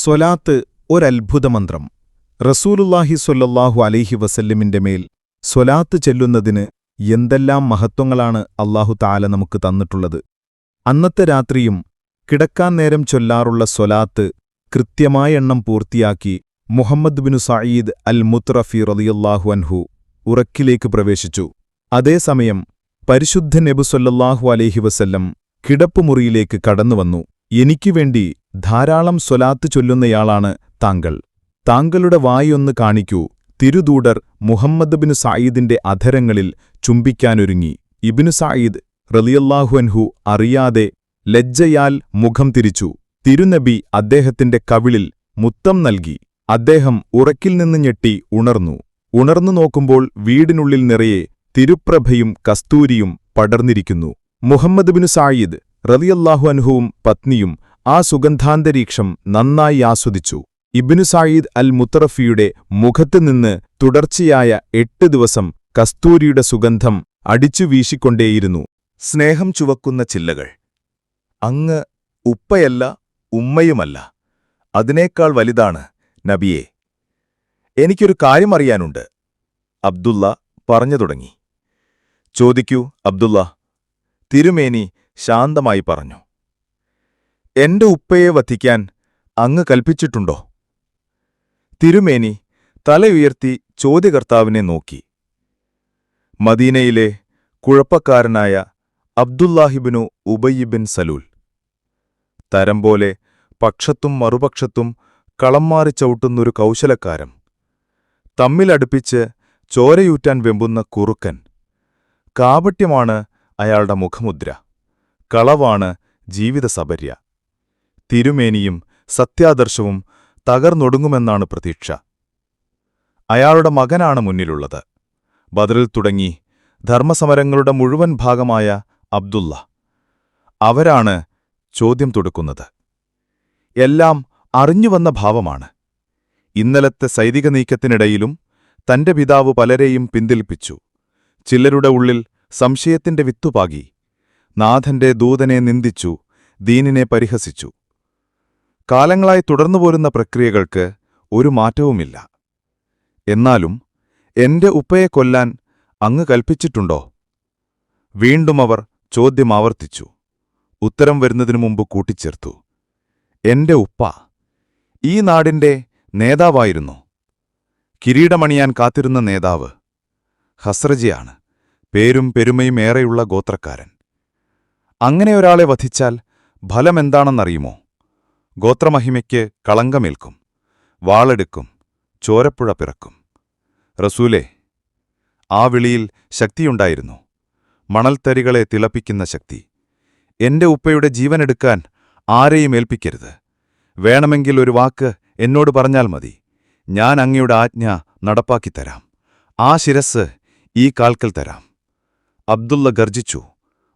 സ്വലാത്ത് ഒരത്ഭുതമന്ത്രം. റസൂലുല്ലാഹി സ്വല്ലല്ലാഹു അലൈഹി വസല്ലിമിന്റെ മേൽ സ്വലാത്ത് ചെല്ലുന്നതിന് എന്തെല്ലാം മഹത്വങ്ങളാണ് അള്ളാഹു താല നമുക്ക് തന്നിട്ടുള്ളത്. അന്നത്തെ രാത്രിയും കിടക്കാൻ നേരം ചൊല്ലാറുള്ള സ്വലാത്ത് കൃത്യമായ എണ്ണം പൂർത്തിയാക്കി മുഹമ്മദ് ബിനു സയീദ് അൽ മുത്രഫി റളിയല്ലാഹു അൻഹു ഉറക്കിലേക്ക് പ്രവേശിച്ചു. അതേസമയം പരിശുദ്ധ നബു സൊല്ലാഹു അലൈഹി വസല്ലം കിടപ്പുമുറിയിലേക്ക് കടന്നുവന്നു. എനിക്കുവേണ്ടി ധാരാളം സ്വലാത്ത് ചൊല്ലുന്നയാളാണ് താങ്കൾ. താങ്കളുടെ വായൊന്ന് കാണിക്കൂ. തിരുദൂടർ മുഹമ്മദ് ബിനു സായിദിന്റെ അധരങ്ങളിൽ ചുംബിക്കാനൊരുങ്ങി. ഇബിനു സായിദ് റലിയല്ലാഹുഅൻഹു അറിയാതെ ലജ്ജയാൽ മുഖം തിരിച്ചു. തിരുനബി അദ്ദേഹത്തിന്റെ കവിളിൽ മുത്തം നൽകി. അദ്ദേഹം ഉറക്കിൽ നിന്ന് ഞെട്ടി ഉണർന്നു. ഉണർന്നു നോക്കുമ്പോൾ വീടിനുള്ളിൽ നിറയെ തിരുപ്രഭയും കസ്തൂരിയും പടർന്നിരിക്കുന്നു. മുഹമ്മദ് ബിനു സായിദ് റളിയല്ലാഹു അൻഹുവും പത്നിയും ആ സുഗന്ധാന്തരീക്ഷം നന്നായി ആസ്വദിച്ചു. ഇബിനു സായിദ് അൽ മുത്തറഫിയുടെ മുഖത്തുനിന്ന് തുടർച്ചയായ എട്ട് ദിവസം കസ്തൂരിയുടെ സുഗന്ധം അടിച്ചു വീശിക്കൊണ്ടേയിരുന്നു. സ്നേഹം ചുവക്കുന്ന ചില്ലകൾ. അങ്ങ് ഉപ്പയല്ല ഉമ്മയുമല്ല. അതിനേക്കാൾ വലുതാണ് നബിയെ. എനിക്കൊരു കാര്യം അറിയാനുണ്ട്. അബ്ദുള്ള പറഞ്ഞു തുടങ്ങി. ചോദിക്കൂ അബ്ദുള്ള തിരുമേനി ശാന്തമായി പറഞ്ഞു എന്റെ ഉപ്പയെ വധിക്കാൻ അങ്ങ് കൽപ്പിച്ചിട്ടുണ്ടോ? തിരുമേനി തലയുയർത്തി ചോദ്യകർത്താവിനെ നോക്കി. മദീനയിലെ കുഴപ്പക്കാരനായ അബ്ദുല്ലാഹിബിനു ഉബയ്യിബിൻ സലൂൽ തരം പോലെ പക്ഷത്തും മറുപക്ഷത്തും കളം മാറി ചവിട്ടുന്നൊരു കൗശലക്കാരൻ തമ്മിലടുപ്പിച്ച് ചോരയൂറ്റാൻ വെമ്പുന്ന കുറുക്കൻ കാപട്യമാണ് അയാളുടെ മുഖമുദ്ര. കളവാണ് ജീവിതസബര്യ തിരുമേനിയും സത്യാദർശവും തകർന്നൊടുങ്ങുമെന്നാണ് പ്രതീക്ഷ. അയാളുടെ മകനാണ് മുന്നിലുള്ളത്. ബദറിൽ തുടങ്ങി ധർമ്മസമരങ്ങളുടെ മുഴുവൻ ഭാഗമായ അബ്ദുള്ള. അവരാണ് ചോദ്യം തുടക്കുന്നത്. എല്ലാം അറിഞ്ഞുവന്ന ഭാവമാണ്. ഇന്നലത്തെ സൈനിക നീക്കത്തിനിടയിലും തന്റെ പിതാവ് പലരെയും പിന്തിൽപ്പിച്ചു. ചിലരുടെ ഉള്ളിൽ സംശയത്തിന്റെ വിത്തുപാകി. നാഥന്റെ ദൂതനെ നിന്ദിച്ചു ദീനിനെ പരിഹസിച്ചു. കാലങ്ങളായി തുടർന്നുപോരുന്ന പ്രക്രിയകൾക്ക് ഒരു മാറ്റവുമില്ല. എന്നാലും എന്റെ ഉപ്പയെ കൊല്ലാൻ അങ്ങ് കൽപ്പിച്ചിട്ടുണ്ടോ? വീണ്ടും അവർ ചോദ്യം ആവർത്തിച്ചു. ഉത്തരം വരുന്നതിനു മുമ്പ് കൂട്ടിച്ചേർത്തു. എന്റെ ഉപ്പ ഈ നാടിന്റെ നേതാവായിരുന്നു. കിരീടമണിയാൻ കാത്തിരുന്ന നേതാവ് ഹസ്രജിയാണ്. പേരും പെരുമയും ഏറെയുള്ള ഗോത്രക്കാരൻ. അങ്ങനെ ഒരാളെ വധിച്ചാൽ ഫലമെന്താണെന്നറിയുമോ? ഗോത്രമഹിമയ്ക്ക് കളങ്കമേൽക്കും വാളെടുക്കും ചോരപ്പുഴ പിറക്കും. റസൂലേ ആ വിളിയിൽ ശക്തിയുണ്ടായിരുന്നു. മണൽത്തരികളെ തിളപ്പിക്കുന്ന ശക്തി. എന്റെ ഉപ്പയുടെ ജീവനെടുക്കാൻ ആരെയും ഏൽപ്പിക്കരുത്. വേണമെങ്കിൽ ഒരു വാക്ക് എന്നോട് പറഞ്ഞാൽ മതി. ഞാൻ അങ്ങയുടെ ആജ്ഞ നടപ്പാക്കിത്തരാം ആ ശിരസ് ഈ കാൽക്കൽ തരാം. അബ്ദുള്ള ഗർജിച്ചു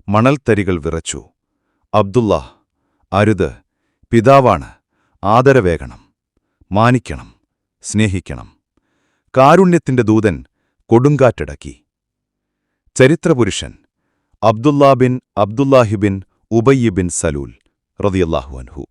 മണൽത്തരികൾ വിറച്ചു. അബ്ദുള്ള അരുത് പിതാവാണ് ആദരവേകണം മാനിക്കണം സ്നേഹിക്കണം. കാരുണ്യത്തിന്റെ ദൂതൻ കൊടുങ്കാറ്റടക്കി. ചരിത്രപുരുഷൻ അബ്ദുല്ലാ ബിൻ അബ്ദുല്ലാഹിബിൻ ഉബയ്യ ബിൻ സലൂൽ റതിയല്ലാഹു അൻഹു.